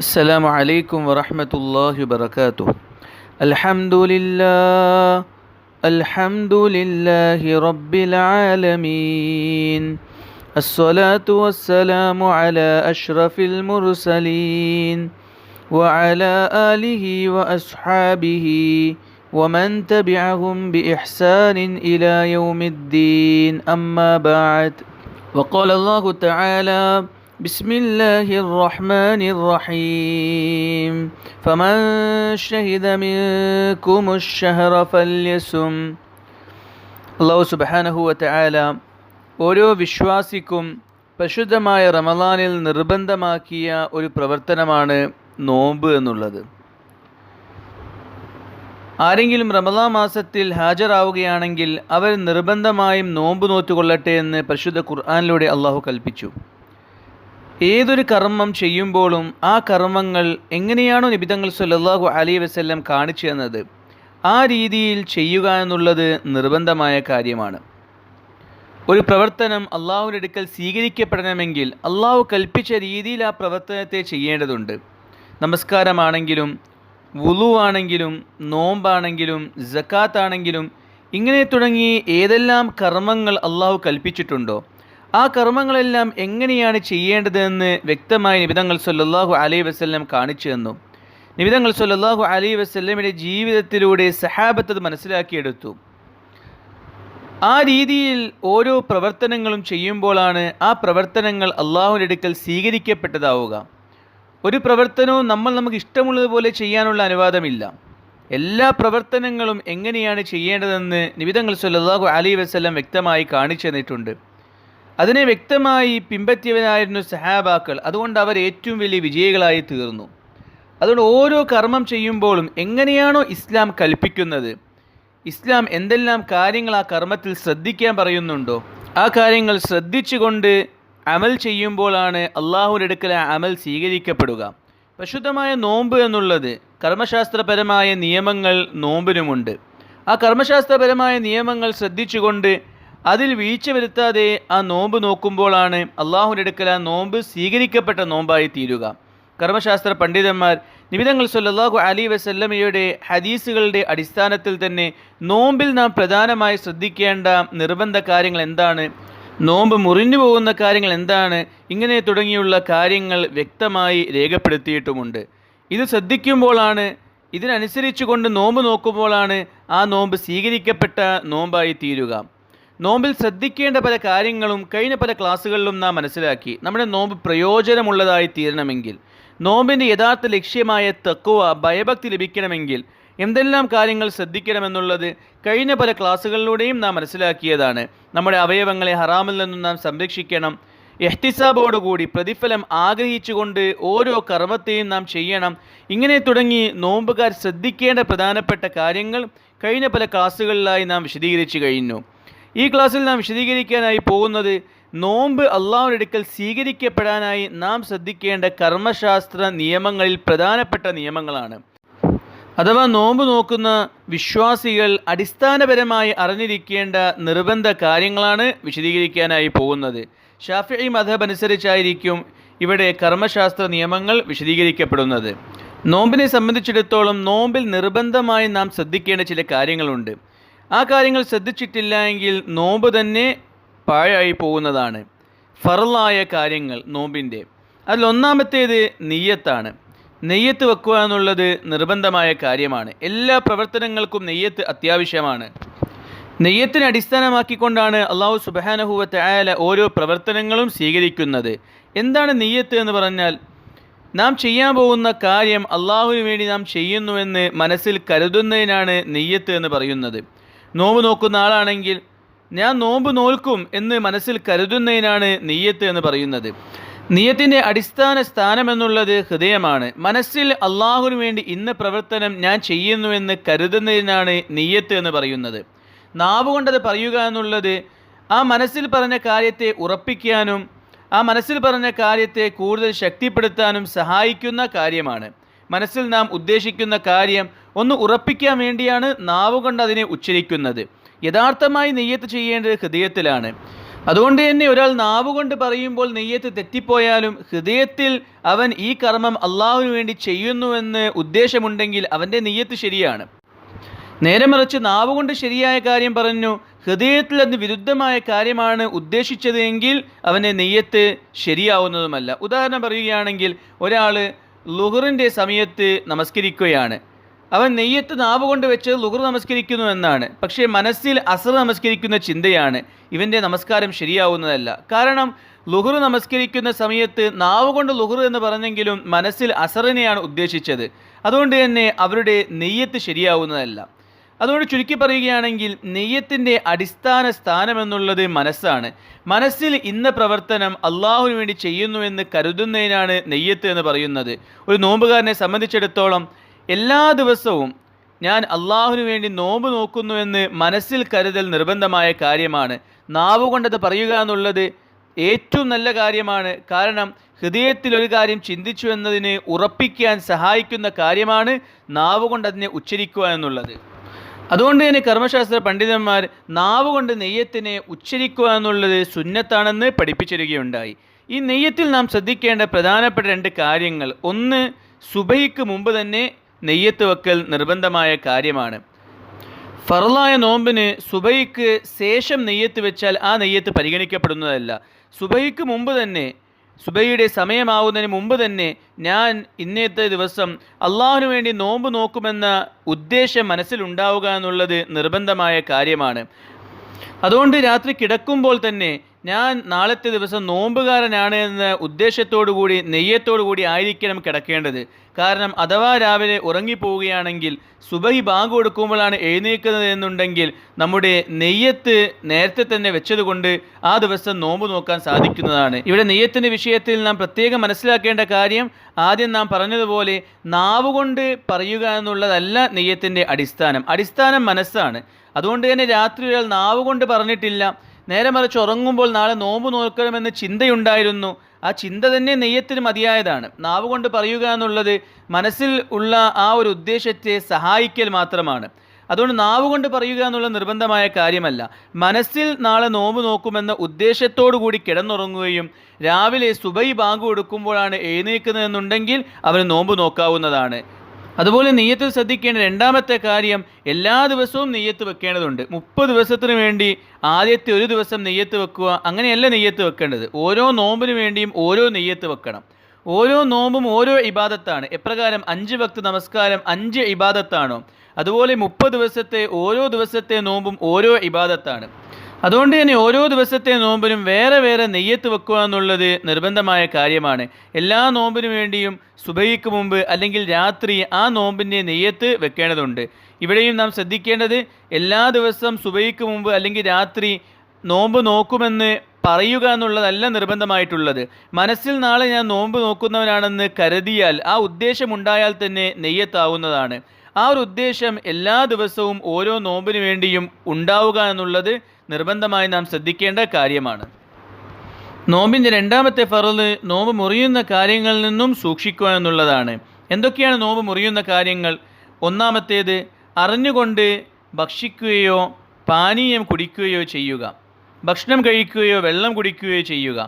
السلام عليكم ورحمة الله وبركاته. الحمد لله الحمد لله رب العالمين. الصلاة والسلام على أشرف المرسلين وعلى آله وأصحابه ومن تبعهم بإحسان إلى يوم الدين. أما بعد وقال الله تعالى بسم الله الرحمن الرحيم فمن شهد منكم الشهر فليسم അള്ളാഹു സുബാനഹു വതആല ഓരോ വിശ്വാസിക്കും പരിശുദ്ധമായ റമദാനിൽ നിർബന്ധമാക്കിയ ഒരു പ്രവർത്തനമാണ് നോമ്പ് എന്നുള്ളത് ആരെങ്കിലും റമദാൻ മാസത്തിൽ ഹാജരാവുകയാണെങ്കിൽ അവർ നിർബന്ധമായും നോമ്പ് നോറ്റുകൊള്ളട്ടെ എന്ന് പരിശുദ്ധ ഖുർആാനിലൂടെ അള്ളാഹു കൽപ്പിച്ചു ഏതൊരു കർമ്മം ചെയ്യുമ്പോഴും ആ കർമ്മങ്ങൾ എങ്ങനെയാണോ നിബിതങ്ങൾ സുല്ലാഹു അലൈഹി വസല്ലം കാണിച്ചു തന്നത് ആ രീതിയിൽ ചെയ്യുക എന്നുള്ളത് നിർബന്ധമായ കാര്യമാണ്. ഒരു പ്രവർത്തനം അള്ളാഹുവിന്റെ അടുക്കൽ സ്വീകരിക്കപ്പെടണമെങ്കിൽ അള്ളാഹു കൽപ്പിച്ച രീതിയിൽ ആ പ്രവർത്തനത്തെ ചെയ്യേണ്ടതുണ്ട്. നമസ്കാരമാണെങ്കിലും വുളു ആണെങ്കിലും നോമ്പാണെങ്കിലും ജക്കാത്താണെങ്കിലും ഇങ്ങനെ തുടങ്ങി ഏതെല്ലാം കർമ്മങ്ങൾ അള്ളാഹു കൽപ്പിച്ചിട്ടുണ്ടോ ആ കർമ്മങ്ങളെല്ലാം എങ്ങനെയാണ് ചെയ്യേണ്ടതെന്ന് വ്യക്തമായി നിബിതങ്ങൾ സല്ലല്ലാഹു അലൈഹി വസല്ലം കാണിച്ചു തന്നു. നിബിതങ്ങൾ സല്ലല്ലാഹു അലൈഹി വസ്ല്ലമിന്റെ ജീവിതത്തിലൂടെ സഹാബത്ത് മനസ്സിലാക്കിയെടുത്തു. ആ രീതിയിൽ ഓരോ പ്രവർത്തനങ്ങളും ചെയ്യുമ്പോഴാണ് ആ പ്രവർത്തനങ്ങൾ അള്ളാഹുവിന്റെ അടുക്കൽ സ്വീകരിക്കപ്പെട്ടതാവുക. ഒരു പ്രവർത്തനവും നമ്മൾ നമുക്ക് ഇഷ്ടമുള്ളതുപോലെ ചെയ്യാനുള്ള അനുവാദമില്ല. എല്ലാ പ്രവർത്തനങ്ങളും എങ്ങനെയാണ് ചെയ്യേണ്ടതെന്ന് നിബിതങ്ങൾ സല്ലല്ലാഹു അലൈഹി വസല്ലം വ്യക്തമായി കാണിച്ചു തന്നിട്ടുണ്ട്. അതിനെ വ്യക്തമായി പിമ്പറ്റിയവനായിരുന്നു സഹാബാക്കൾ. അതുകൊണ്ട് അവർ ഏറ്റവും വലിയ വിജയികളായി തീർന്നു. അതുകൊണ്ട് ഓരോ കർമ്മം ചെയ്യുമ്പോഴും എങ്ങനെയാണോ ഇസ്ലാം കൽപ്പിക്കുന്നത്? ഇസ്ലാം എന്തെല്ലാം കാര്യങ്ങൾ ആ കർമ്മത്തിൽ ശ്രദ്ധിക്കാൻ പറയുന്നുണ്ടോ? ആ കാര്യങ്ങൾ ശ്രദ്ധിച്ചുകൊണ്ട് അമൽ ചെയ്യുമ്പോഴാണ് ആ അമൽ സ്വീകരിക്കപ്പെടുക. പരിശുദ്ധമായ നോമ്പ് എന്നുള്ളത് കർമ്മശാസ്ത്രപരമായ നിയമങ്ങൾ നോമ്പിനുമുണ്ട്. ആ കർമ്മശാസ്ത്രപരമായ നിയമങ്ങൾ ശ്രദ്ധിച്ചുകൊണ്ട് അതിൽ വീഴ്ച വരുത്താതെ ആ നോമ്പ് നോക്കുമ്പോഴാണ് അള്ളാഹുവിന്റെ അടുക്കൽ ആ നോമ്പ് സ്വീകരിക്കപ്പെട്ട നോമ്പായി തീരുക. കർമ്മശാസ്ത്ര പണ്ഡിതന്മാർ നിമിതങ്ങൾ സല്ലല്ലാഹു അലി വസല്ലമയുടെ ഹദീസുകളുടെ അടിസ്ഥാനത്തിൽ തന്നെ നോമ്പിൽ നാം പ്രധാനമായി ശ്രദ്ധിക്കേണ്ട നിർബന്ധ കാര്യങ്ങൾ എന്താണ്? നോമ്പ് മുറിഞ്ഞു പോകുന്ന കാര്യങ്ങൾ എന്താണ്? ഇങ്ങനെ തുടങ്ങിയുള്ള കാര്യങ്ങൾ വ്യക്തമായി രേഖപ്പെടുത്തിയിട്ടുമുണ്ട്. ഇത് ശ്രദ്ധിക്കുമ്പോഴാണ് ഇതിനനുസരിച്ച് കൊണ്ട് നോമ്പ് നോക്കുമ്പോഴാണ് ആ നോമ്പ് സ്വീകരിക്കപ്പെട്ട നോമ്പായി തീരുക. നോമ്പിൽ ശ്രദ്ധിക്കേണ്ട പല കാര്യങ്ങളും കഴിഞ്ഞ പല ക്ലാസ്സുകളിലും നാം മനസ്സിലാക്കി. നമ്മുടെ നോമ്പ് പ്രയോജനമുള്ളതായി തീരണമെങ്കിൽ നോമ്പിന്റെ യഥാർത്ഥ ലക്ഷ്യമായ തക്കുവ ഭയഭക്തി ലഭിക്കണമെങ്കിൽ എന്തെല്ലാം കാര്യങ്ങൾ ശ്രദ്ധിക്കണമെന്നുള്ളത് കഴിഞ്ഞ പല ക്ലാസ്സുകളിലൂടെയും നാം മനസ്സിലാക്കിയതാണ്. നമ്മുടെ അവയവങ്ങളെ ഹറാമിൽ നിന്നും നാം സംരക്ഷിക്കണം. എഹ്തിസാബോടുകൂടി പ്രതിഫലം ആഗ്രഹിച്ചുകൊണ്ട് ഓരോ കർമ്മത്തെയും നാം ചെയ്യണം. ഇങ്ങനെ തുടങ്ങി നോമ്പുകാർ ശ്രദ്ധിക്കേണ്ട പ്രധാനപ്പെട്ട കാര്യങ്ങൾ കഴിഞ്ഞ പല ക്ലാസ്സുകളിലായി നാം വിശദീകരിച്ചു കഴിഞ്ഞു. ഈ ക്ലാസ്സിൽ നാം വിശദീകരിക്കാനായി പോകുന്നത് നോമ്പ് അള്ളാഹുവിന്റെ അടുക്കൽ സ്വീകരിക്കപ്പെടാനായി നാം ശ്രദ്ധിക്കേണ്ട കർമ്മശാസ്ത്ര നിയമങ്ങളിൽ പ്രധാനപ്പെട്ട നിയമങ്ങളാണ്. അഥവാ നോമ്പ് നോക്കുന്ന വിശ്വാസികൾ അടിസ്ഥാനപരമായി അറിഞ്ഞിരിക്കേണ്ട നിർബന്ധ കാര്യങ്ങളാണ് വിശദീകരിക്കാനായി പോകുന്നത്. ഷാഫി മധബ് അനുസരിച്ചായിരിക്കും ഇവിടെ കർമ്മശാസ്ത്ര നിയമങ്ങൾ വിശദീകരിക്കപ്പെടുന്നത്. നോമ്പിനെ സംബന്ധിച്ചിടത്തോളം നോമ്പിൽ നിർബന്ധമായി നാം ശ്രദ്ധിക്കേണ്ട ചില കാര്യങ്ങളുണ്ട്. ആ കാര്യങ്ങൾ ശ്രദ്ധിച്ചിട്ടില്ല എങ്കിൽ നോമ്പ് തന്നെ പാഴായി പോകുന്നതാണ്. ഫറലായ കാര്യങ്ങൾ നോമ്പിന്റെ. അതിലൊന്നാമത്തേത് നെയ്യത്താണ്. നെയ്യത്ത് വെക്കുക എന്നുള്ളത് നിർബന്ധമായ കാര്യമാണ്. എല്ലാ പ്രവർത്തനങ്ങൾക്കും നെയ്യത്ത് അത്യാവശ്യമാണ്. നെയ്യത്തിനെ അടിസ്ഥാനമാക്കിക്കൊണ്ടാണ് അള്ളാഹു സുബഹാനഹുവത്തെ ആയാല ഓരോ പ്രവർത്തനങ്ങളും സ്വീകരിക്കുന്നത്. എന്താണ് നെയ്യത്ത് എന്ന് പറഞ്ഞാൽ നാം ചെയ്യാൻ പോകുന്ന കാര്യം അള്ളാഹുവിന് വേണ്ടി നാം ചെയ്യുന്നുവെന്ന് മനസ്സിൽ കരുതുന്നതിനാണ് നെയ്യത്ത് എന്ന് പറയുന്നത്. നോമ്പ് നോക്കുന്ന ആളാണെങ്കിൽ ഞാൻ നോമ്പ് നോൽക്കും എന്ന് മനസ്സിൽ കരുതുന്നതിനാണ് നെയ്യത്ത് എന്ന് പറയുന്നത്. നിയത്തിന്റെ അടിസ്ഥാന സ്ഥാനം എന്നുള്ളത് ഹൃദയമാണ്. മനസ്സിൽ അള്ളാഹുവിന് വേണ്ടി ഇന്ന് പ്രവർത്തനം ഞാൻ ചെയ്യുന്നുവെന്ന് കരുതുന്നതിനാണ് നെയ്യത്ത് എന്ന് പറയുന്നത്. നാവ് കൊണ്ടത് പറയുക എന്നുള്ളത് ആ മനസ്സിൽ പറഞ്ഞ കാര്യത്തെ ഉറപ്പിക്കാനും ആ മനസ്സിൽ പറഞ്ഞ കാര്യത്തെ കൂടുതൽ ശക്തിപ്പെടുത്താനും സഹായിക്കുന്ന കാര്യമാണ്. മനസ്സിൽ നാം ഉദ്ദേശിക്കുന്ന കാര്യം ഒന്ന് ഉറപ്പിക്കാൻ വേണ്ടിയാണ് നാവ് കൊണ്ട് അതിനെ ഉച്ചരിക്കുന്നത്. യഥാർത്ഥമായി നെയ്യത്ത് ചെയ്യേണ്ടത് ഹൃദയത്തിലാണ്. അതുകൊണ്ട് തന്നെ ഒരാൾ നാവുകൊണ്ട് പറയുമ്പോൾ നെയ്യത്ത് തെറ്റിപ്പോയാലും ഹൃദയത്തിൽ അവൻ ഈ കർമ്മം അള്ളാഹുവിന് വേണ്ടി ചെയ്യുന്നുവെന്ന് ഉദ്ദേശമുണ്ടെങ്കിൽ അവന്റെ നെയ്യത്ത് ശരിയാണ്. നേരെ മറിച്ച് നാവുകൊണ്ട് ശരിയായ കാര്യം പറഞ്ഞു ഹൃദയത്തിൽ അതിന് വിരുദ്ധമായ കാര്യമാണ് ഉദ്ദേശിച്ചത് എങ്കിൽ അവന്റെ നെയ്യത്ത് ശരിയാവുന്നതുമല്ല. ഉദാഹരണം പറയുകയാണെങ്കിൽ ഒരാൾ ലുഹറിന്റെ സമയത്ത് നമസ്കരിക്കുകയാണ്. അവൻ നെയ്യത്ത് നാവ് കൊണ്ട് വെച്ച് ലുഹർ നമസ്കരിക്കുന്നു എന്നാണ്. പക്ഷേ മനസ്സിൽ അസർ നമസ്കരിക്കുന്ന ചിന്തയാണ്. ഇവന്റെ നമസ്കാരം ശരിയാവുന്നതല്ല. കാരണം ലുഹർ നമസ്കരിക്കുന്ന സമയത്ത് നാവ് കൊണ്ട് ലുഹർ എന്ന് പറഞ്ഞെങ്കിലും മനസ്സിൽ അസറിനെയാണ് ഉദ്ദേശിച്ചത്. അതുകൊണ്ട് തന്നെ അവരുടെ നെയ്യത്ത് ശരിയാവുന്നതല്ല. അതുകൊണ്ട് ചുരുക്കി പറയുകയാണെങ്കിൽ നെയ്യത്തിന്റെ അടിസ്ഥാന സ്ഥാനം എന്നുള്ളത് മനസ്സാണ്. മനസ്സിൽ ഇന്ന പ്രവർത്തനം അള്ളാഹുവിന് വേണ്ടി ചെയ്യുന്നുവെന്ന് കരുതുന്നതിനാണ് നെയ്യത്ത് എന്ന് പറയുന്നത്. ഒരു നോമ്പുകാരനെ സംബന്ധിച്ചിടത്തോളം എല്ലാ ദിവസവും ഞാൻ അള്ളാഹുവിന് വേണ്ടി നോമ്പ് നോക്കുന്നുവെന്ന് മനസ്സിൽ കരുതൽ നിർബന്ധമായ കാര്യമാണ്. നാവ് കൊണ്ടത് പറയുക എന്നുള്ളത് ഏറ്റവും നല്ല കാര്യമാണ്. കാരണം ഹൃദയത്തിൽ ഒരു കാര്യം ചിന്തിച്ചു എന്നതിന് ഉറപ്പിക്കാൻ സഹായിക്കുന്ന കാര്യമാണ് നാവ് കൊണ്ട് അതിനെ ഉച്ചരിക്കുക എന്നുള്ളത്. അതുകൊണ്ട് തന്നെ കർമ്മശാസ്ത്ര പണ്ഡിതന്മാർ നാവ് കൊണ്ട് നെയ്യത്തിനെ ഉച്ചരിക്കുക എന്നുള്ളത് സുന്നത്താണെന്ന് പഠിപ്പിച്ചിരിക്കുകയുണ്ടായി. ഈ നെയ്യത്തിൽ നാം ശ്രദ്ധിക്കേണ്ട പ്രധാനപ്പെട്ട രണ്ട് കാര്യങ്ങൾ. ഒന്ന് സുബഹിക്ക് മുമ്പ് തന്നെ നെയ്യത്ത് വെക്കൽ നിർബന്ധമായ കാര്യമാണ്. ഫറലായ നോമ്പിന് സുബൈക്ക് ശേഷം നെയ്യത്ത് വെച്ചാൽ ആ നെയ്യത്ത് പരിഗണിക്കപ്പെടുന്നതല്ല. സുബൈക്ക് മുമ്പ് തന്നെ സുബൈയുടെ സമയമാവുന്നതിന് മുമ്പ് തന്നെ ഞാൻ ഇന്നത്തെ ദിവസം അള്ളാഹുവിന് വേണ്ടി നോമ്പ് നോക്കുമെന്ന ഉദ്ദേശം മനസ്സിലുണ്ടാവുക എന്നുള്ളത് നിർബന്ധമായ കാര്യമാണ്. അതുകൊണ്ട് രാത്രി കിടക്കുമ്പോൾ തന്നെ ഞാൻ നാളത്തെ ദിവസം നോമ്പുകാരനാണ് എന്ന ഉദ്ദേശത്തോടു കൂടി നെയ്യത്തോടു കൂടി ആയിരിക്കണം കിടക്കേണ്ടത്. കാരണം അഥവാ രാവിലെ ഉറങ്ങിപ്പോവുകയാണെങ്കിൽ സുബഹി ബാങ്ക് കൊടുക്കുമ്പോഴാണ് എഴുന്നേൽക്കുന്നത് എന്നുണ്ടെങ്കിൽ നമ്മുടെ നെയ്യത്ത് നേരത്തെ തന്നെ വെച്ചതുകൊണ്ട് ആ ദിവസം നോമ്പ് നോക്കാൻ സാധിക്കുന്നതാണ്. ഇവിടെ നെയ്യത്തിന്റെ വിഷയത്തിൽ നാം പ്രത്യേകം മനസ്സിലാക്കേണ്ട കാര്യം ആദ്യം നാം പറഞ്ഞതുപോലെ നാവ് കൊണ്ട് പറയുക എന്നുള്ളതല്ല നെയ്യത്തിന്റെ അടിസ്ഥാനം. അടിസ്ഥാനം മനസ്സാണ്. അതുകൊണ്ട് തന്നെ രാത്രി ഒരാൾ നാവ് കൊണ്ട് പറഞ്ഞിട്ടില്ല. നേരെ മറിച്ച് ഉറങ്ങുമ്പോൾ നാളെ നോമ്പ് നോക്കണമെന്ന് ചിന്തയുണ്ടായിരുന്നു. ആ ചിന്ത തന്നെ നെയ്യത്തിന് മതിയായതാണ്. നാവ് കൊണ്ട് പറയുക എന്നുള്ളത് മനസ്സിൽ ഉള്ള ആ ഒരു ഉദ്ദേശത്തെ സഹായിക്കൽ മാത്രമാണ്. അതുകൊണ്ട് നാവ് കൊണ്ട് പറയുക എന്നുള്ള നിർബന്ധമായ കാര്യമല്ല. മനസ്സിൽ നാളെ നോമ്പ് നോക്കുമെന്ന ഉദ്ദേശത്തോടു കൂടി കിടന്നുറങ്ങുകയും രാവിലെ സുബൈ ബാങ്ക് കൊടുക്കുമ്പോഴാണ് എഴുന്നേൽക്കുന്നതെന്നുണ്ടെങ്കിൽ അവന് നോമ്പ് നോക്കാവുന്നതാണ്. അതുപോലെ നെയ്യത്തിൽ ശ്രദ്ധിക്കേണ്ട രണ്ടാമത്തെ കാര്യം എല്ലാ ദിവസവും നെയ്യത്ത് വെക്കേണ്ടതുണ്ട്. മുപ്പത് ദിവസത്തിന് വേണ്ടി ആദ്യത്തെ ഒരു ദിവസം നെയ്യത്ത് വെക്കുക അങ്ങനെയല്ല നെയ്യത്ത് വെക്കേണ്ടത്. ഓരോ നോമ്പിന് വേണ്ടിയും ഓരോ നെയ്യത്ത് വെക്കണം. ഓരോ നോമ്പും ഓരോ ഇബാദത്താണ്. എപ്രകാരം അഞ്ച് ഭക്ത് നമസ്കാരം അഞ്ച് ഇബാദത്താണോ? അതുപോലെ മുപ്പത് ദിവസത്തെ ഓരോ ദിവസത്തെ നോമ്പും ഓരോ ഇബാദത്താണ്. അതുകൊണ്ട് തന്നെ ഓരോ ദിവസത്തെ നോമ്പിനും വേറെ വേറെ നെയ്യത്ത് വെക്കുക എന്നുള്ളത് നിർബന്ധമായ കാര്യമാണ്. എല്ലാ നോമ്പിനു വേണ്ടിയും സുബൈക്ക് മുമ്പ് അല്ലെങ്കിൽ രാത്രി ആ നോമ്പിന്റെ നെയ്യത്ത് വെക്കേണ്ടതുണ്ട്. ഇവിടെയും നാം ശ്രദ്ധിക്കേണ്ടത് എല്ലാ ദിവസവും സുബൈക്ക് മുമ്പ് അല്ലെങ്കിൽ രാത്രി നോമ്പ് നോക്കുമെന്ന് പറയുക എന്നുള്ളതല്ല നിർബന്ധമായിട്ടുള്ളത്. മനസ്സിൽ നാളെ ഞാൻ നോമ്പ് നോക്കുന്നവനാണെന്ന് കരുതിയാൽ ആ ഉദ്ദേശമുണ്ടായാൽ തന്നെ നെയ്യത്താവുന്നതാണ്. ആ ഒരു ഉദ്ദേശം എല്ലാ ദിവസവും ഓരോ നോമ്പിനു വേണ്ടിയും ഉണ്ടാവുക എന്നുള്ളത് നിർബന്ധമായി നാം ശ്രദ്ധിക്കേണ്ട കാര്യമാണ്. നോമ്പിന്റെ രണ്ടാമത്തെ ഫറൽ നോമ്പ് മുറിയുന്ന കാര്യങ്ങളിൽ നിന്നും സൂക്ഷിക്കുക എന്നുള്ളതാണ്. എന്തൊക്കെയാണ് നോമ്പ് മുറിയുന്ന കാര്യങ്ങൾ? ഒന്നാമത്തേത് അറിഞ്ഞുകൊണ്ട് ഭക്ഷിക്കുകയോ പാനീയം കുടിക്കുകയോ ചെയ്യുക. ഭക്ഷണം കഴിക്കുകയോ വെള്ളം കുടിക്കുകയോ ചെയ്യുക.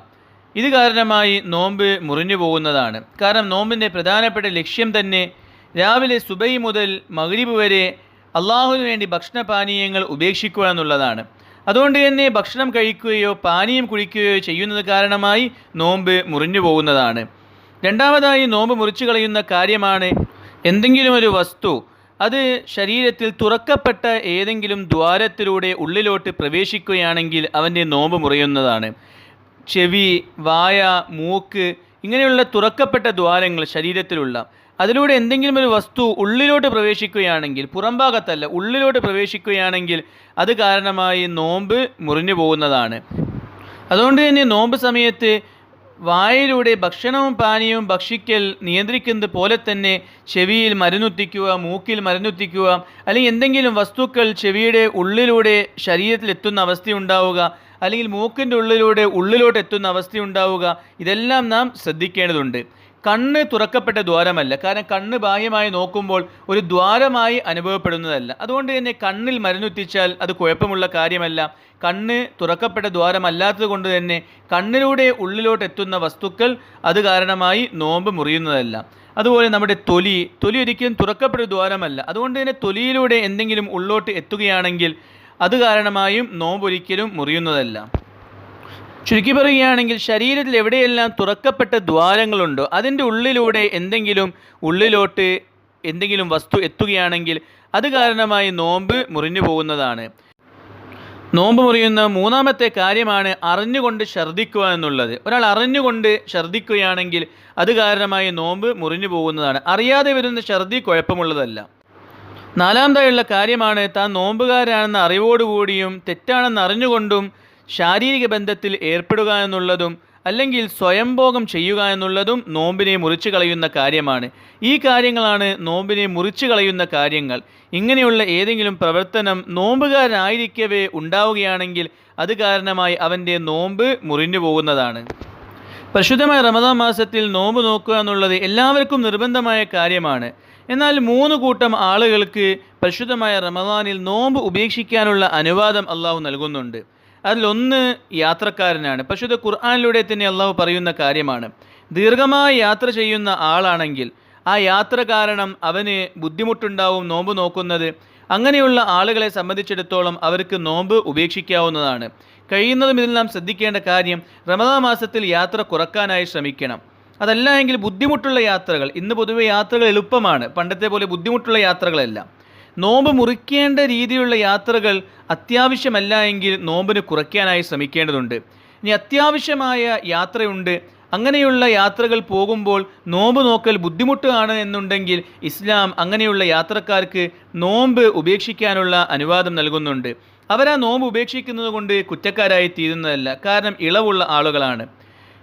ഇത് കാരണമായി നോമ്പ് മുറിഞ്ഞു പോകുന്നതാണ്. കാരണം നോമ്പിന്റെ പ്രധാനപ്പെട്ട ലക്ഷ്യം തന്നെ രാവിലെ സുബൈ മുതൽ മഗ്രിബ് വരെ അള്ളാഹുവിന് വേണ്ടി ഭക്ഷണപാനീയങ്ങൾ ഉപേക്ഷിക്കുക എന്നുള്ളതാണ്. അതുകൊണ്ട് തന്നെ ഭക്ഷണം കഴിക്കുകയോ പാനീയം കുടിക്കുകയോ ചെയ്യുന്നത് കാരണമായി നോമ്പ് മുറിഞ്ഞു പോകുന്നതാണ്. രണ്ടാമതായി നോമ്പ് മുറിച്ചു കളയുന്ന കാര്യമാണ് എന്തെങ്കിലും ഒരു വസ്തു അത് ശരീരത്തിൽ തുറക്കപ്പെട്ട ഏതെങ്കിലും ദ്വാരത്തിലൂടെ ഉള്ളിലോട്ട് പ്രവേശിക്കുകയാണെങ്കിൽ അവന്റെ നോമ്പ് മുറിയുന്നതാണ്. ചെവി വായ മൂക്ക് ഇങ്ങനെയുള്ള തുറക്കപ്പെട്ട ദ്വാരങ്ങൾ ശരീരത്തിലുള്ള അതിലൂടെ എന്തെങ്കിലും ഒരു വസ്തു ഉള്ളിലോട്ട് പ്രവേശിക്കുകയാണെങ്കിൽ പുറംഭാഗത്തല്ല ഉള്ളിലോട്ട് പ്രവേശിക്കുകയാണെങ്കിൽ അത് കാരണമായി നോമ്പ് മുറിഞ്ഞു പോകുന്നതാണ്. അതുകൊണ്ട് തന്നെ നോമ്പ് സമയത്ത് വായിലൂടെ ഭക്ഷണവും പാനീയവും ഭക്ഷിക്കൽ നിയന്ത്രിക്കുന്നത് പോലെ തന്നെ ചെവിയിൽ മരുന്നുത്തിക്കുക മൂക്കിൽ മരുന്നുത്തിക്കുക അല്ലെങ്കിൽ എന്തെങ്കിലും വസ്തുക്കൾ ചെവിയുടെ ഉള്ളിലൂടെ ശരീരത്തിൽ എത്തുന്ന അവസ്ഥയുണ്ടാവുക അല്ലെങ്കിൽ മൂക്കിന്റെ ഉള്ളിലൂടെ ഉള്ളിലോട്ട് എത്തുന്ന അവസ്ഥയുണ്ടാവുക ഇതെല്ലാം നാം ശ്രദ്ധിക്കേണ്ടതുണ്ട്. കണ്ണ് തുറക്കപ്പെട്ട ദ്വാരമല്ല. കാരണം കണ്ണ് ബാഹ്യമായി നോക്കുമ്പോൾ ഒരു ദ്വാരമായി അനുഭവപ്പെടുന്നതല്ല. അതുകൊണ്ട് തന്നെ കണ്ണിൽ മരുന്നുത്തിച്ചാൽ അത് കുഴപ്പമുള്ള കാര്യമല്ല. കണ്ണ് തുറക്കപ്പെട്ട ദ്വാരമല്ലാത്തത് കൊണ്ട് തന്നെ കണ്ണിലൂടെ ഉള്ളിലോട്ട് എത്തുന്ന വസ്തുക്കൾ അത് കാരണമായി നോമ്പ് മുറിയുന്നതല്ല. അതുപോലെ നമ്മുടെ തൊലി. തൊലി ഒരിക്കലും തുറക്കപ്പെട്ട ദ്വാരമല്ല. അതുകൊണ്ട് തന്നെ തൊലിയിലൂടെ എന്തെങ്കിലും ഉള്ളോട്ട് എത്തുകയാണെങ്കിൽ അത് കാരണമായും നോമ്പൊരിക്കലും മുറിയുന്നതല്ല. ചുരുക്കി പറയുകയാണെങ്കിൽ ശരീരത്തിൽ എവിടെയെല്ലാം തുറക്കപ്പെട്ട ദ്വാരങ്ങളുണ്ടോ അതിന്റെ ഉള്ളിലൂടെ എന്തെങ്കിലും ഉള്ളിലോട്ട് എന്തെങ്കിലും വസ്തു എത്തുകയാണെങ്കിൽ അത് കാരണമായി നോമ്പ് മുറിഞ്ഞു പോകുന്നതാണ്. നോമ്പ് മുറിയുന്ന മൂന്നാമത്തെ കാര്യമാണ് അറിഞ്ഞുകൊണ്ട് ഛർദ്ദിക്കുക എന്നുള്ളത്. ഒരാൾ അറിഞ്ഞുകൊണ്ട് ഛർദ്ദിക്കുകയാണെങ്കിൽ അത് കാരണമായി നോമ്പ് മുറിഞ്ഞു പോകുന്നതാണ്. അറിയാതെ വരുന്ന ഛർദ്ദി കുഴപ്പമുള്ളതല്ല. നാലാമതായുള്ള കാര്യമാണ് താൻ നോമ്പുകാരാണെന്ന അറിവോടുകൂടിയും തെറ്റാണെന്ന് അറിഞ്ഞുകൊണ്ടും ശാരീരിക ബന്ധത്തിൽ ഏർപ്പെടുക എന്നുള്ളതും അല്ലെങ്കിൽ സ്വയംഭോഗം ചെയ്യുക എന്നുള്ളതും നോമ്പിനെ മുറിച്ചു കളയുന്ന കാര്യമാണ്. ഈ കാര്യങ്ങളാണ് നോമ്പിനെ മുറിച്ചു കളയുന്ന കാര്യങ്ങൾ. ഇങ്ങനെയുള്ള ഏതെങ്കിലും പ്രവർത്തനം നോമ്പുകാരനായിരിക്കവേ ഉണ്ടാവുകയാണെങ്കിൽ അത് കാരണമായി അവന്റെ നോമ്പ് മുറിഞ്ഞു പോകുന്നതാണ്. പരിശുദ്ധമായ റമദാൻ മാസത്തിൽ നോമ്പ് നോക്കുക എന്നുള്ളത് എല്ലാവർക്കും നിർബന്ധമായ കാര്യമാണ്. എന്നാൽ മൂന്ന് കൂട്ടം ആളുകൾക്ക് പരിശുദ്ധമായ റമദാനിൽ നോമ്പ് ഉപേക്ഷിക്കാനുള്ള അനുവാദം അള്ളാഹു നൽകുന്നുണ്ട്. അതിലൊന്ന് യാത്രക്കാരനാണ്. പരിശുദ്ധ ഖുർആാനിലൂടെ തന്നെ അള്ളാഹു പറയുന്ന കാര്യമാണ്. ദീർഘമായി യാത്ര ചെയ്യുന്ന ആളാണെങ്കിൽ ആ യാത്ര കാരണം അവന് ബുദ്ധിമുട്ടുണ്ടാവും നോമ്പ് നോക്കുന്നത് അങ്ങനെയുള്ള ആളുകളെ സംബന്ധിച്ചിടത്തോളം അവർക്ക് നോമ്പ് ഉപേക്ഷിക്കാവുന്നതാണ്. കഴിയുന്നതും ഇതിൽ നാം ശ്രദ്ധിക്കേണ്ട കാര്യം റമദാ മാസത്തിൽ യാത്ര കുറക്കാനായി ശ്രമിക്കണം. അതല്ല എങ്കിൽ ബുദ്ധിമുട്ടുള്ള യാത്രകൾ ഇന്ന് പൊതുവെ യാത്രകൾ എളുപ്പമാണ്. പണ്ടത്തെ പോലെ ബുദ്ധിമുട്ടുള്ള യാത്രകളല്ല. നോമ്പ് മുറിക്കേണ്ട രീതിയിലുള്ള യാത്രകൾ അത്യാവശ്യമല്ല എങ്കിൽ നോമ്പിന് കുറയ്ക്കാനായി ശ്രമിക്കേണ്ടതുണ്ട്. ഇനി അത്യാവശ്യമായ യാത്രയുണ്ട്. അങ്ങനെയുള്ള യാത്രകൾ പോകുമ്പോൾ നോമ്പ് നോക്കൽ ബുദ്ധിമുട്ടാണ് എന്നുണ്ടെങ്കിൽ ഇസ്ലാം അങ്ങനെയുള്ള യാത്രക്കാർക്ക് നോമ്പ് ഉപേക്ഷിക്കാനുള്ള അനുവാദം നൽകുന്നുണ്ട്. അവരാ നോമ്പ് ഉപേക്ഷിക്കുന്നത് കൊണ്ട് കുറ്റക്കാരായി തീരുന്നതല്ല കാരണം ഇളവുള്ള ആളുകളാണ്.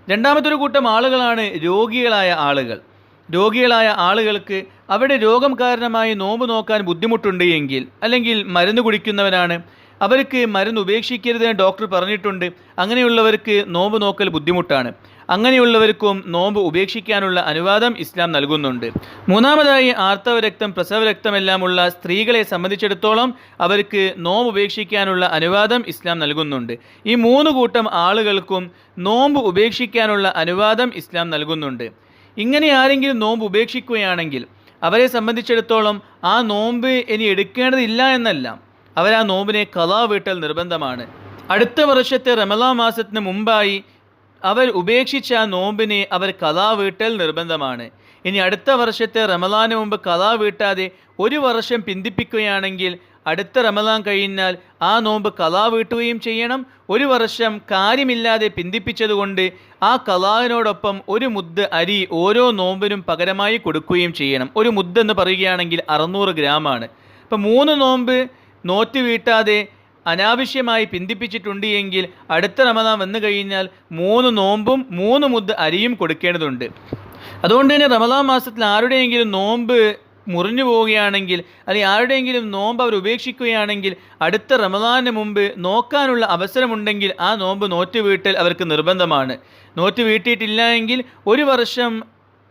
രണ്ടാമത്തൊരു കൂട്ടം ആളുകളാണ് രോഗികളായ ആളുകൾ. രോഗികളായ ആളുകൾക്ക് അവിടെ രോഗം കാരണമായി നോമ്പ് നോക്കാൻ ബുദ്ധിമുട്ടുണ്ട് എങ്കിൽ അല്ലെങ്കിൽ മരുന്ന് കുടിക്കുന്നവരാണ് അവർക്ക് മരുന്ന് ഉപേക്ഷിക്കരുതെന്ന് ഡോക്ടർ പറഞ്ഞിട്ടുണ്ട്. അങ്ങനെയുള്ളവർക്ക് നോമ്പ് നോക്കൽ ബുദ്ധിമുട്ടാണ്. അങ്ങനെയുള്ളവർക്കും നോമ്പ് ഉപേക്ഷിക്കാനുള്ള അനുവാദം ഇസ്ലാം നൽകുന്നുണ്ട്. മൂന്നാമതായി ആർത്തവ രക്തം പ്രസവ രക്തമെല്ലാമുള്ള സ്ത്രീകളെ സംബന്ധിച്ചിടത്തോളം അവർക്ക് നോമ്പ് ഉപേക്ഷിക്കാനുള്ള അനുവാദം ഇസ്ലാം നൽകുന്നുണ്ട്. ഈ മൂന്ന് കൂട്ടം ആളുകൾക്കും നോമ്പ് ഉപേക്ഷിക്കാനുള്ള അനുവാദം ഇസ്ലാം നൽകുന്നുണ്ട്. ഇങ്ങനെ ആരെങ്കിലും നോമ്പ് ഉപേക്ഷിക്കുകയാണെങ്കിൽ അവരെ സംബന്ധിച്ചിടത്തോളം ആ നോമ്പ് ഇനി എടുക്കേണ്ടതില്ല എന്നല്ല. അവരാ നോമ്പിനെ കലാ വീട്ടൽ നിർബന്ധമാണ്. അടുത്ത വർഷത്തെ റമലാ മാസത്തിന് മുമ്പായി അവർ ഉപേക്ഷിച്ച ആ നോമ്പിനെ അവർ കലാ വീട്ടൽ നിർബന്ധമാണ്. ഇനി അടുത്ത വർഷത്തെ റമലാന് മുമ്പ് കഥാ വീട്ടാതെ ഒരു വർഷം പിന്തിപ്പിക്കുകയാണെങ്കിൽ അടുത്ത റമദാൻ കഴിഞ്ഞാൽ ആ നോമ്പ് കലാ വീട്ടുകയും ചെയ്യണം. ഒരു വർഷം കാര്യമില്ലാതെ പിന്തിപ്പിച്ചതുകൊണ്ട് ആ കലാവിനോടൊപ്പം ഒരു മുദ്ദ് അരി ഓരോ നോമ്പിനും പകരമായി കൊടുക്കുകയും ചെയ്യണം. ഒരു മുദ്ദ് എന്ന് പറയുകയാണെങ്കിൽ അറുന്നൂറ് ഗ്രാമാണ്. ഇപ്പം മൂന്ന് നോമ്പ് നോറ്റ് വീട്ടാതെ അനാവശ്യമായി പിന്തിപ്പിച്ചിട്ടുണ്ട് എങ്കിൽ അടുത്ത റമദാൻ വന്നു കഴിഞ്ഞാൽ മൂന്ന് നോമ്പും മൂന്ന് മുദ്ദ് അരിയും കൊടുക്കേണ്ടതുണ്ട്. അതുകൊണ്ട് തന്നെ റമദാൻ മാസത്തിൽ ആരുടെയെങ്കിലും നോമ്പ് മുറിഞ്ഞു പോവുകയാണെങ്കിൽ അല്ലെങ്കിൽ ആരുടെയെങ്കിലും നോമ്പ് അവർ ഉപേക്ഷിക്കുകയാണെങ്കിൽ അടുത്ത റമദാന് മുമ്പ് നോക്കാനുള്ള അവസരമുണ്ടെങ്കിൽ ആ നോമ്പ് നോറ്റ് വീട്ടൽ അവർക്ക് നിർബന്ധമാണ്. നോറ്റ് വീട്ടിയിട്ടില്ല എങ്കിൽ ഒരു വർഷം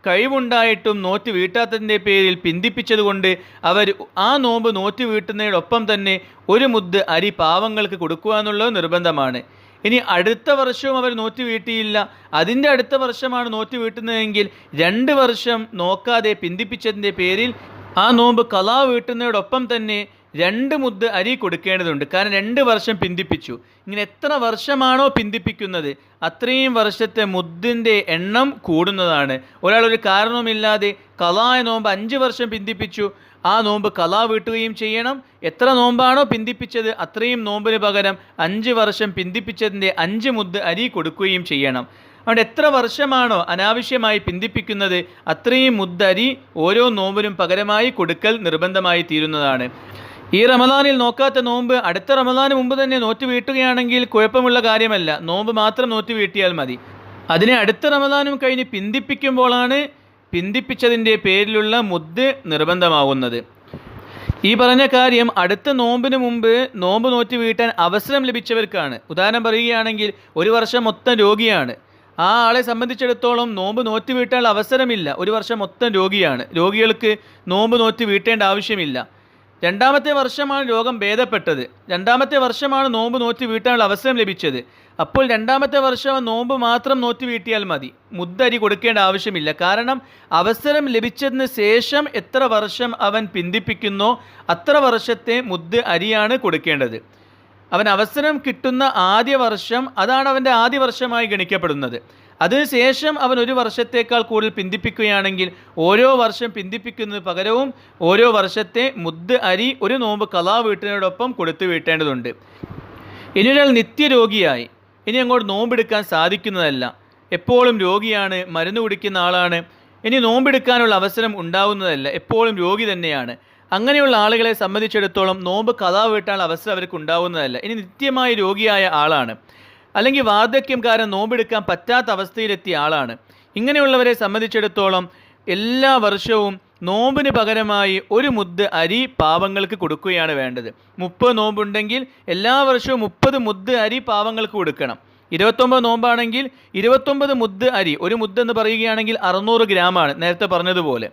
കഴിവുണ്ടായിട്ടും നോറ്റ് വീട്ടാത്തതിന്റെ പേരിൽ പിന്തിപ്പിച്ചതുകൊണ്ട് അവർ ആ നോമ്പ് നോറ്റ് വീട്ടുന്നതിനൊപ്പം തന്നെ ഒരു മുദ്ദ് അരി പാവങ്ങൾക്ക് കൊടുക്കുക എന്നുള്ളത് നിർബന്ധമാണ്. ഇനി അടുത്ത വർഷവും അവർ നോറ്റ് വീട്ടിയില്ല. അതിന്റെ അടുത്ത വർഷമാണ് നോറ്റ് വീട്ടുന്നതെങ്കിൽ രണ്ട് വർഷം നോക്കാതെ പിന്തിപ്പിച്ചതിന്റെ പേരിൽ ആ നോമ്പ് കലാ വീട്ടുന്നതോടൊപ്പം തന്നെ രണ്ട് മുദ്ദ് അരി കൊടുക്കേണ്ടതുണ്ട്. കാരണം രണ്ട് വർഷം പിന്തിപ്പിച്ചു. ഇങ്ങനെ എത്ര വർഷമാണോ പിന്തിപ്പിക്കുന്നത് അത്രയും വർഷത്തെ മുദ്ദിന്റെ എണ്ണം കൂടുന്നതാണ്. ഒരാളൊരു ഒരു കാരണവുമില്ലാതെ കലായ നോമ്പ് അഞ്ച് വർഷം പിന്തിപ്പിച്ചു. ആ നോമ്പ് കലാ വീട്ടുകയും ചെയ്യണം. എത്ര നോമ്പാണോ പിന്തിപ്പിച്ചത് അത്രയും നോമ്പിന് പകരം അഞ്ച് വർഷം പിന്തിപ്പിച്ചതിന്റെ അഞ്ച് മുദ്ദ് അരി കൊടുക്കുകയും ചെയ്യണം. അതുകൊണ്ട് എത്ര വർഷമാണോ അനാവശ്യമായി പിന്തിപ്പിക്കുന്നത് അത്രയും മുദ്ദരി ഓരോ നോമ്പിനും പകരമായി കൊടുക്കൽ നിർബന്ധമായി തീരുന്നതാണ്. ഈ റമദാനിൽ നോക്കാത്ത നോമ്പ് അടുത്ത റമദാന് മുമ്പ് തന്നെ നോറ്റ് വീട്ടുകയാണെങ്കിൽ കുഴപ്പമുള്ള കാര്യമല്ല. നോമ്പ് മാത്രം നോറ്റ് വീട്ടിയാൽ മതി. അതിനെ അടുത്ത റമദാനും കഴിഞ്ഞ് പിന്തിപ്പിക്കുമ്പോഴാണ് പിന്തിപ്പിച്ചതിന്റെ പേരിലുള്ള മുദ്ദ് നിർബന്ധമാകുന്നത്. ഈ പറഞ്ഞ കാര്യം അടുത്ത നോമ്പിന് മുമ്പ് നോമ്പ് നോറ്റ് വീട്ടാൻ അവസരം ലഭിച്ചവർക്കാണ്. ഉദാഹരണം പറയുകയാണെങ്കിൽ ഒരു വർഷം മൊത്തം രോഗിയാണ്. ആ ആളെ സംബന്ധിച്ചിടത്തോളം നോമ്പ് നോറ്റ് വീട്ടാനുള്ള അവസരമില്ല. ഒരു വർഷം മൊത്തം രോഗിയാണ്. രോഗികൾക്ക് നോമ്പ് നോറ്റ് വീട്ടേണ്ട ആവശ്യമില്ല. രണ്ടാമത്തെ വർഷമാണ് രോഗം ഭേദപ്പെട്ടത്. രണ്ടാമത്തെ വർഷമാണ് നോമ്പ് നോറ്റ് വീട്ടാനുള്ള അവസരം ലഭിച്ചത്. അപ്പോൾ രണ്ടാമത്തെ വർഷം നോമ്പ് മാത്രം നോറ്റ് വീട്ടിയാൽ മതി. മുദ്ദരി കൊടുക്കേണ്ട ആവശ്യമില്ല. കാരണം അവസരം ലഭിച്ചതിന് ശേഷം എത്ര വർഷം അവൻ പിന്തിപ്പിക്കുന്നോ അത്ര വർഷത്തെ മുദ്ദ് അരിയാണ് കൊടുക്കേണ്ടത്. അവൻ അവസരം കിട്ടുന്ന ആദ്യ വർഷം അതാണ് അവന്റെ ആദ്യ വർഷമായി ഗണിക്കപ്പെടുന്നത്. അതിനുശേഷം അവൻ ഒരു വർഷത്തേക്കാൾ കൂടുതൽ പിന്തിപ്പിക്കുകയാണെങ്കിൽ ഓരോ വർഷം പിന്തിപ്പിക്കുന്നതിന് പകരവും ഓരോ വർഷത്തെ മുദ്ദ് അരി ഒരു നോമ്പ് കലാ വീട്ടിനോടൊപ്പം കൊടുത്തു വീട്ടേണ്ടതുണ്ട്. ഇനി ഒരാൾ നിത്യരോഗിയായി. ഇനി അങ്ങോട്ട് നോമ്പെടുക്കാൻ സാധിക്കുന്നതല്ല. എപ്പോഴും രോഗിയാണ് മരുന്ന് കുടിക്കുന്ന ആളാണ്. ഇനി നോമ്പെടുക്കാനുള്ള അവസരം ഉണ്ടാവുന്നതല്ല. എപ്പോഴും രോഗി തന്നെയാണ്. അങ്ങനെയുള്ള ആളുകളെ സംബന്ധിച്ചിടത്തോളം നോമ്പ് കഥാ വീട്ടാനുള്ള അവസരം അവർക്ക് ഉണ്ടാവുന്നതല്ല. ഇനി നിത്യമായി രോഗിയായ ആളാണ്. അല്ലെങ്കിൽ വാർദ്ധക്യം കാരണം നോമ്പെടുക്കാൻ പറ്റാത്ത അവസ്ഥയിലെത്തിയ ആളാണ്. ഇങ്ങനെയുള്ളവരെ സംബന്ധിച്ചിടത്തോളം എല്ലാ വർഷവും നോമ്പിന് പകരമായി ഒരു മുദ്ദ് അരി പാവങ്ങൾക്ക് കൊടുക്കുകയാണ് വേണ്ടത്. മുപ്പത് നോമ്പുണ്ടെങ്കിൽ എല്ലാ വർഷവും മുപ്പത് മുദ്ദ് അരി പാവങ്ങൾക്ക് കൊടുക്കണം. ഇരുപത്തൊമ്പത് നോമ്പാണെങ്കിൽ ഇരുപത്തൊമ്പത് മുദ്ദ് അരി ഒരു മുദ്ദ് എന്ന് പറയുകയാണെങ്കിൽ അറുന്നൂറ് ഗ്രാമാണ് നേരത്തെ പറഞ്ഞതുപോലെ.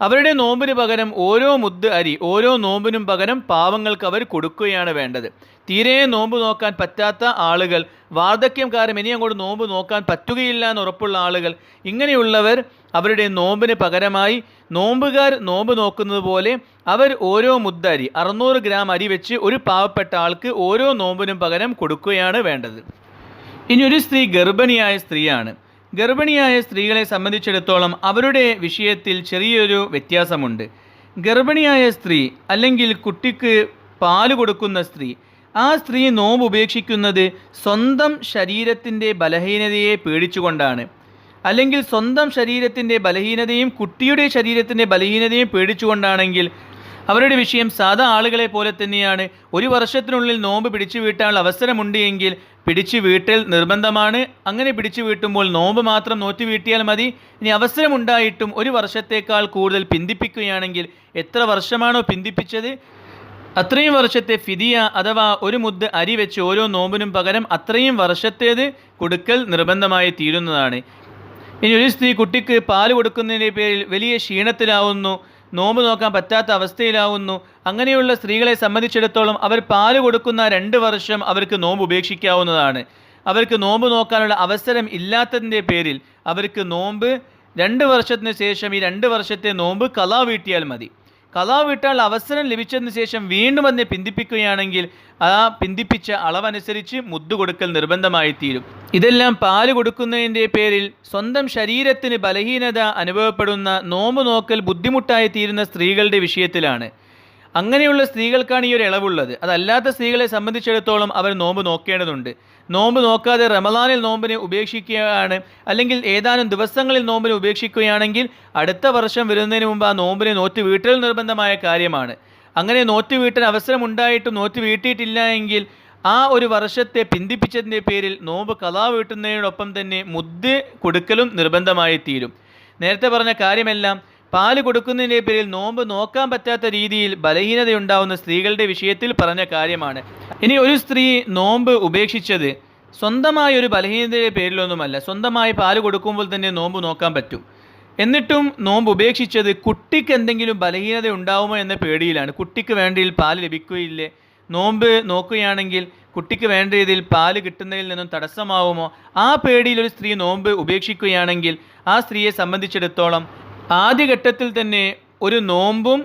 അവരുടെ നോമ്പിന് പകരം ഓരോ മുദ്ദ് അരി ഓരോ നോമ്പിനും പകരം പാവങ്ങൾക്ക് അവർ കൊടുക്കുകയാണ് വേണ്ടത്. തീരെ നോമ്പ് നോക്കാൻ പറ്റാത്ത ആളുകൾ വാർദ്ധക്യം കാരണം ഇനി അങ്ങോട്ട് നോമ്പ് നോക്കാൻ പറ്റുകയില്ല എന്ന് ഉറപ്പുള്ള ആളുകൾ. ഇങ്ങനെയുള്ളവർ അവരുടെ നോമ്പിന് പകരമായി നോമ്പുകാർ നോമ്പ് നോക്കുന്നത് പോലെ അവർ ഓരോ മുദ്ദരി അറുന്നൂറ് ഗ്രാം അരി വെച്ച് ഒരു പാവപ്പെട്ട ആൾക്ക് ഓരോ നോമ്പിനും പകരം കൊടുക്കുകയാണ് വേണ്ടത്. ഇനി ഒരു സ്ത്രീ ഗർഭിണിയായ സ്ത്രീയാണ്. ഗർഭിണിയായ സ്ത്രീകളെ സംബന്ധിച്ചിടത്തോളം അവരുടെ വിഷയത്തിൽ ചെറിയൊരു വ്യത്യാസമുണ്ട്. ഗർഭിണിയായ സ്ത്രീ അല്ലെങ്കിൽ കുട്ടിക്ക് പാൽ കൊടുക്കുന്ന സ്ത്രീ ആ സ്ത്രീ നോമ്പ് ഉപേക്ഷിക്കുന്നത് സ്വന്തം ശരീരത്തിന്റെ ബലഹീനതയെ പേടിച്ചുകൊണ്ടാണ്. അല്ലെങ്കിൽ സ്വന്തം ശരീരത്തിന്റെ ബലഹീനതയും കുട്ടിയുടെ ശരീരത്തിന്റെ ബലഹീനതയും പേടിച്ചുകൊണ്ടാണെങ്കിൽ അവരുടെ വിഷയം സാധാ ആളുകളെ പോലെ തന്നെയാണ്. ഒരു വർഷത്തിനുള്ളിൽ നോമ്പ് പിടിച്ചു വീട്ടാനുള്ള അവസരമുണ്ട് എങ്കിൽ പിടിച്ചു വീട്ടൽ നിർബന്ധമാണ്. അങ്ങനെ പിടിച്ചു വീട്ടുമ്പോൾ നോമ്പ് മാത്രം നോറ്റി വീട്ടിയാൽ മതി. ഇനി അവസരമുണ്ടായിട്ടും ഒരു വർഷത്തേക്കാൾ കൂടുതൽ പിന്തിപ്പിക്കുകയാണെങ്കിൽ എത്ര വർഷമാണോ പിന്തിപ്പിച്ചത്? അത്രയും വർഷത്തെ ഫിദിയ അഥവാ ഒരു മുദ്ദ് അരി വെച്ച് ഓരോ നോമ്പിനും പകരം അത്രയും വർഷത്തേത് കൊടുക്കൽ നിർബന്ധമായി തീരുന്നതാണ്. ഇനി ഒരു സ്ത്രീ കുട്ടിക്ക് പാൽ കൊടുക്കുന്നതിന്റെ പേരിൽ വലിയ ക്ഷീണത്തിലാവുന്നു നോമ്പ് നോക്കാൻ പറ്റാത്ത അവസ്ഥയിലാവുന്നു അങ്ങനെയുള്ള സ്ത്രീകളെ സംബന്ധിച്ചിടത്തോളം അവർ പാൽ കൊടുക്കുന്ന രണ്ട് വർഷം അവർക്ക് നോമ്പ് ഉപേക്ഷിക്കാവുന്നതാണ്. അവർക്ക് നോമ്പ് നോക്കാനുള്ള അവസരം ഇല്ലാത്തതിന്റെ പേരിൽ അവർക്ക് നോമ്പ് രണ്ട് വർഷത്തിന് ശേഷം ഈ രണ്ട് വർഷത്തെ നോമ്പ് കലാ വീട്ടിയാൽ മതി. കലാ വിട്ടാൽ അവസരം ലഭിച്ചതിന് ശേഷം വീണ്ടും അതിനെ പിന്തിപ്പിക്കുകയാണെങ്കിൽ ആ പിന്തിപ്പിച്ച അളവനുസരിച്ച് മുദ്ദു കൊടുക്കൽ നിർബന്ധമായി തീരും ഇതെല്ലാം പാൽ കൊടുക്കുന്നതിന്റെ പേരിൽ സ്വന്തം ശരീരത്തിന് ബലഹീനത അനുഭവപ്പെടുന്ന നോമ്പ് നോക്കൽ ബുദ്ധിമുട്ടായി തീരുന്ന സ്ത്രീകളുടെ വിഷയത്തിലാണ്. അങ്ങനെയുള്ള സ്ത്രീകൾക്കാണ് ഈ ഒരു ഇളവുള്ളത്. അതല്ലാത്ത സ്ത്രീകളെ സംബന്ധിച്ചിടത്തോളം അവർ നോമ്പ് നോക്കേണ്ടതുണ്ട്. നോമ്പ് നോക്കാതെ റമദാനിൽ നോമ്പിനെ ഉപേക്ഷിക്കുകയാണ്. അല്ലെങ്കിൽ ഏതാനും ദിവസങ്ങളിൽ നോമ്പിനെ ഉപേക്ഷിക്കുകയാണെങ്കിൽ അടുത്ത വർഷം വരുന്നതിന് മുമ്പ് ആ നോമ്പിനെ നോറ്റ് വീട്ടൽ നിർബന്ധമായ കാര്യമാണ്. അങ്ങനെ നോറ്റ് വീട്ടാൻ അവസരമുണ്ടായിട്ടും നോറ്റ് വീട്ടിയിട്ടില്ല എങ്കിൽ ആ ഒരു വർഷത്തെ പിന്തിപ്പിച്ചതിന്റെ പേരിൽ നോമ്പ് കഥാ വീട്ടുന്നതിനോടൊപ്പം തന്നെ മുദ്ദ് കൊടുക്കലും നിർബന്ധമായി തീരും നേരത്തെ പറഞ്ഞ കാര്യമെല്ലാം പാൽ കൊടുക്കുന്നതിന്റെ പേരിൽ നോമ്പ് നോക്കാൻ പറ്റാത്ത രീതിയിൽ ബലഹീനതയുണ്ടാവുന്ന സ്ത്രീകളുടെ വിഷയത്തിൽ പറഞ്ഞ കാര്യമാണ്. ഇനി ഒരു സ്ത്രീ നോമ്പ് ഉപേക്ഷിച്ചത് സ്വന്തമായ ഒരു ബലഹീനതയുടെ പേരിലൊന്നുമല്ല. സ്വന്തമായി പാൽ കൊടുക്കുമ്പോൾ തന്നെ നോമ്പ് നോക്കാൻ പറ്റും. എന്നിട്ടും നോമ്പ് ഉപേക്ഷിച്ചത് കുട്ടിക്ക് എന്തെങ്കിലും ബലഹീനത ഉണ്ടാവുമോ എന്ന പേടിയിലാണ്. കുട്ടിക്ക് വേണ്ടിയിൽ പാൽ ലഭിക്കുകയില്ലേ? നോമ്പ് നോക്കുകയാണെങ്കിൽ കുട്ടിക്ക് വേണ്ട രീതിയിൽ പാൽ കിട്ടുന്നതിൽ നിന്നും തടസ്സമാവുമോ? ആ പേടിയിൽ ഒരു സ്ത്രീ നോമ്പ് ഉപേക്ഷിക്കുകയാണെങ്കിൽ ആ സ്ത്രീയെ സംബന്ധിച്ചിടത്തോളം ആദ്യഘട്ടത്തിൽ തന്നെ ഒരു നോമ്പും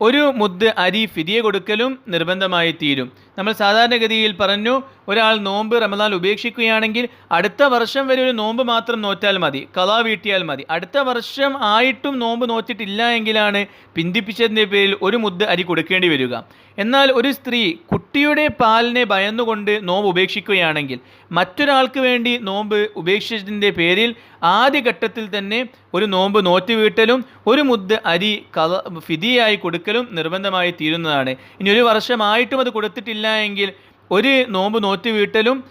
ഒരു മുദ്ദ് അരി ഫിരിയ കൊടുക്കലും നിർബന്ധമായി തീരും നമ്മൾ സാധാരണഗതിയിൽ പറഞ്ഞു ഒരാൾ നോമ്പ് റമദാൻ ഉപേക്ഷിക്കുകയാണെങ്കിൽ അടുത്ത വർഷം വരെ ഒരു നോമ്പ് മാത്രം നോറ്റാൽ മതി കലാ വീട്ടിയാൽ മതി. അടുത്ത വർഷം ആയിട്ടും നോമ്പ് നോറ്റിട്ടില്ല എങ്കിലാണ് പിന്തിപ്പിച്ചതിന്റെ പേരിൽ ഒരു മുദ്ദ് അരി കൊടുക്കേണ്ടി വരിക. എന്നാൽ ഒരു സ്ത്രീ കുട്ടിയുടെ പാലിനെ ഭയന്നുകൊണ്ട് നോമ്പ് ഉപേക്ഷിക്കുകയാണെങ്കിൽ മറ്റൊരാൾക്ക് വേണ്ടി നോമ്പ് ഉപേക്ഷിച്ചതിന്റെ പേരിൽ ആദ്യഘട്ടത്തിൽ തന്നെ ഒരു നോമ്പ് നോറ്റി വീട്ടലും ഒരു മുദ്ദ് അരി കഥ ഫിതിയായി കൊടുക്കലും നിർബന്ധമായി തീരുന്നതാണ്. ഇനി ഒരു വർഷമായിട്ടും അത് കൊടുത്തിട്ടില്ല എങ്കിൽ ഒരു നോമ്പ് നോറ്റ് വീട്ടലും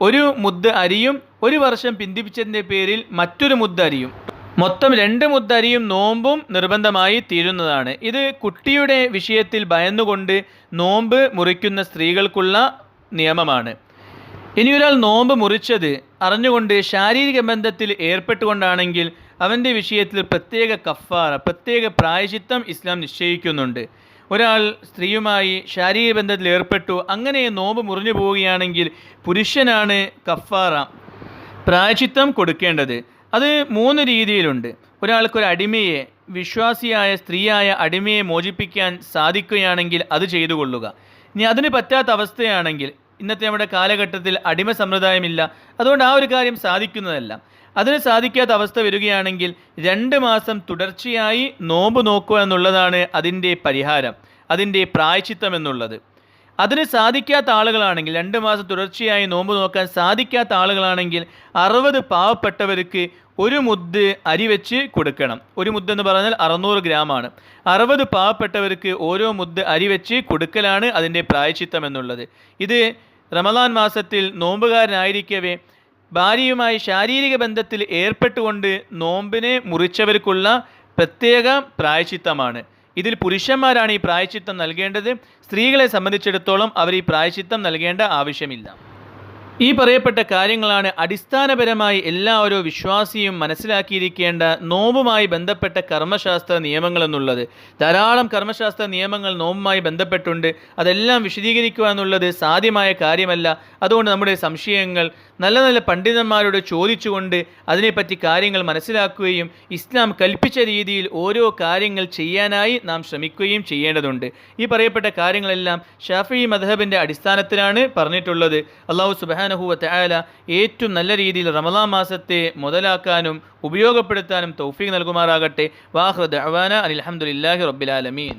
ഒരു മുദ്ദ അരിയും ഒരു വർഷം പിന്തിപ്പിച്ചതിന്റെ പേരിൽ മറ്റൊരു മുദ്ദ അരിയും. മൊത്തം രണ്ട് മുദ്ദരിയും നോമ്പും നിർബന്ധമായി തീരുന്നതാണ്. ഇത് കുട്ടിയുടെ വിഷയത്തിൽ ഭയന്നുകൊണ്ട് നോമ്പ് മുറിക്കുന്ന സ്ത്രീകൾക്കുള്ള നിയമമാണ്. ഇനി ഒരാൾ നോമ്പ് മുറിച്ചത് അറിഞ്ഞുകൊണ്ട് ശാരീരിക ബന്ധത്തിൽ ഏർപ്പെട്ടുകൊണ്ടാണെങ്കിൽ അവന്റെ വിഷയത്തിൽ പ്രത്യേക കഫാറ പ്രത്യേക പ്രായശിത്തം ഇസ്ലാം നിശ്ചയിക്കുന്നുണ്ട്. ഒരാൾ സ്ത്രീയുമായി ശാരീരിക ബന്ധത്തിൽ ഏർപ്പെട്ടു. അങ്ങനെ നോമ്പ് മുറിഞ്ഞു പോവുകയാണെങ്കിൽ പുരുഷനാണ് കഫാറ പ്രായച്ചിത്തം കൊടുക്കേണ്ടത്. അത് മൂന്ന് രീതിയിലുണ്ട്. ഒരാൾക്കൊരു അടിമയെ വിശ്വാസിയായ സ്ത്രീയായ അടിമയെ മോചിപ്പിക്കാൻ സാധിക്കുകയാണെങ്കിൽ അത് ചെയ്തു കൊള്ളുക. ഇനി അതിന് പറ്റാത്ത അവസ്ഥയാണെങ്കിൽ ഇന്നത്തെ നമ്മുടെ കാലഘട്ടത്തിൽ അടിമ സമ്പ്രദായമില്ല. അതുകൊണ്ട് ആ ഒരു കാര്യം സാധിക്കുന്നതല്ല. അതിന് സാധിക്കാത്ത അവസ്ഥ വരികയാണെങ്കിൽ രണ്ട് മാസം തുടർച്ചയായി നോമ്പ് നോക്കുക എന്നുള്ളതാണ് അതിന്റെ പരിഹാരം അതിന്റെ പ്രായച്ചിത്തം എന്നുള്ളത്. അതിന് സാധിക്കാത്ത ആളുകളാണെങ്കിൽ രണ്ട് മാസം തുടർച്ചയായി നോമ്പ് നോക്കാൻ സാധിക്കാത്ത ആളുകളാണെങ്കിൽ അറുപത് പാവപ്പെട്ടവർക്ക് ഒരു മുദ്ദ് അരി വെച്ച് കൊടുക്കണം. ഒരു മുദ്ദ് എന്ന് പറഞ്ഞാൽ അറുന്നൂറ് ഗ്രാമാണ്. അറുപത് പാവപ്പെട്ടവർക്ക് ഓരോ മുദ്ദ് അരി വെച്ച് കൊടുക്കലാണ് അതിന്റെ പ്രായച്ചിത്തം എന്നുള്ളത്. ഇത് റമദാൻ മാസത്തിൽ നോമ്പുകാരനായിരിക്കവേ ഭാര്യയുമായി ശാരീരിക ബന്ധത്തിൽ ഏർപ്പെട്ടുകൊണ്ട് നോമ്പിനെ മുറിച്ചവർക്കുള്ള പ്രത്യേക പ്രായശ്ചിത്തമാണ് ഇതിൽ പുരുഷന്മാരാണ് ഈ പ്രായശിത്തം നൽകേണ്ടത്. സ്ത്രീകളെ സംബന്ധിച്ചിടത്തോളം അവർ ഈ പ്രായശിത്തം നൽകേണ്ട ആവശ്യമില്ല. ഈ പറയപ്പെട്ട കാര്യങ്ങളാണ് അടിസ്ഥാനപരമായി എല്ലാ ഓരോ വിശ്വാസിയും മനസ്സിലാക്കിയിരിക്കേണ്ട നോമ്പുമായി ബന്ധപ്പെട്ട കർമ്മശാസ്ത്ര നിയമങ്ങൾ എന്നുള്ളത്. ധാരാളം കർമ്മശാസ്ത്ര നിയമങ്ങൾ നോമ്പുമായി ബന്ധപ്പെട്ടുണ്ട്. അതെല്ലാം വിശദീകരിക്കുക എന്നുള്ളത് സാധ്യമായ കാര്യമല്ല. അതുകൊണ്ട് നമ്മുടെ സംശയങ്ങൾ നല്ല നല്ല പണ്ഡിതന്മാരോട് ചോദിച്ചുകൊണ്ട് അതിനെപ്പറ്റി കാര്യങ്ങൾ മനസ്സിലാക്കുകയും ഇസ്ലാം കൽപ്പിച്ച രീതിയിൽ ഓരോ കാര്യങ്ങൾ ചെയ്യാനായി നാം ശ്രമിക്കുകയും ചെയ്യേണ്ടതുണ്ട്. ഈ പറയപ്പെട്ട കാര്യങ്ങളെല്ലാം ഷാഫി മദ്ഹബിന്റെ അടിസ്ഥാനത്തിലാണ് പറഞ്ഞിട്ടുള്ളത്. അള്ളാഹു സുബാനഹുവ തയാല ഏറ്റവും നല്ല രീതിയിൽ റമദാ മാസത്തെ മുതലാക്കാനും ഉപയോഗപ്പെടുത്താനും തൗഫീഖ് നൽകുമാറാകട്ടെ. വാഹൃദ് അവാന അലഹമുല്ലാഹി റബ്ബിലാലമീൻ